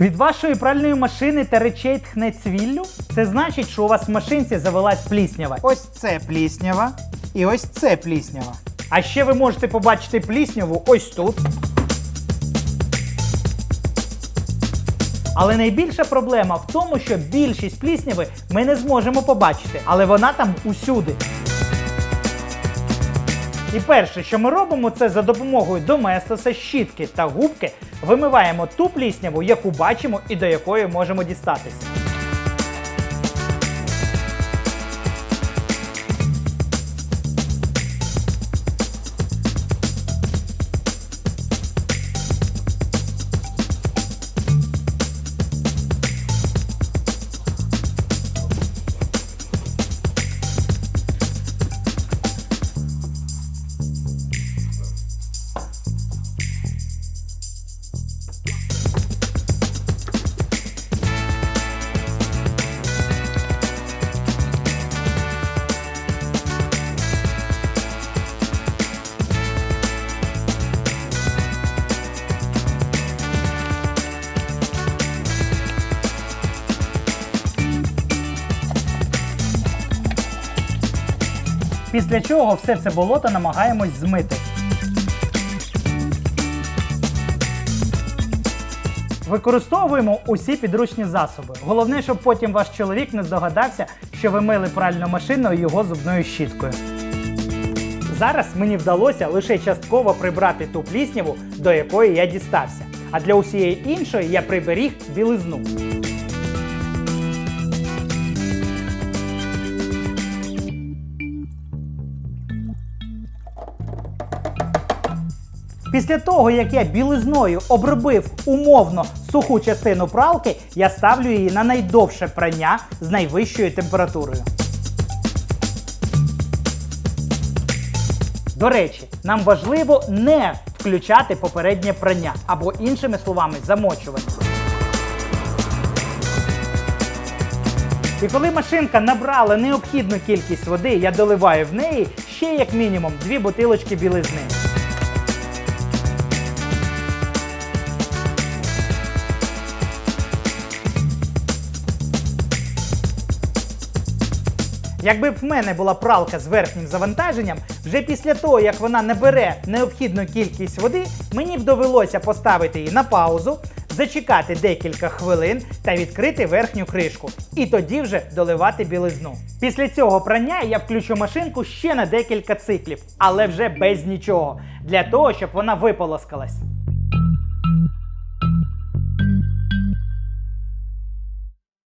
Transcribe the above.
Від вашої пральної машини та речей тхне цвіллю? Це значить, що у вас в машинці завелась пліснява. Ось це пліснява і ось це пліснява. А ще ви можете побачити плісняву ось тут. Але найбільша проблема в тому, що більшість плісняви ми не зможемо побачити, але вона там усюди. І перше, що ми робимо, це за допомогою доместоса, щітки та губки вимиваємо ту плісняву, яку бачимо і до якої можемо дістатися. Після чого все це болото намагаємось змити. Використовуємо усі підручні засоби. Головне, щоб потім ваш чоловік не здогадався, що ви мили пральну машину його зубною щіткою. Зараз мені вдалося лише частково прибрати ту плісняву, до якої я дістався. А для усієї іншої я приберіг білизну. Після того, як я білизною обробив умовно суху частину пралки, я ставлю її на найдовше прання з найвищою температурою. До речі, нам важливо не включати попереднє прання або іншими словами замочування. І коли машинка набрала необхідну кількість води, я доливаю в неї ще як мінімум дві бутилочки білизни. Якби б в мене була пралка з верхнім завантаженням, вже після того, як вона набере необхідну кількість води, мені б довелося поставити її на паузу, зачекати декілька хвилин та відкрити верхню кришку. І тоді вже доливати білизну. Після цього прання я включу машинку ще на декілька циклів, але вже без нічого, для того, щоб вона виполоскалась.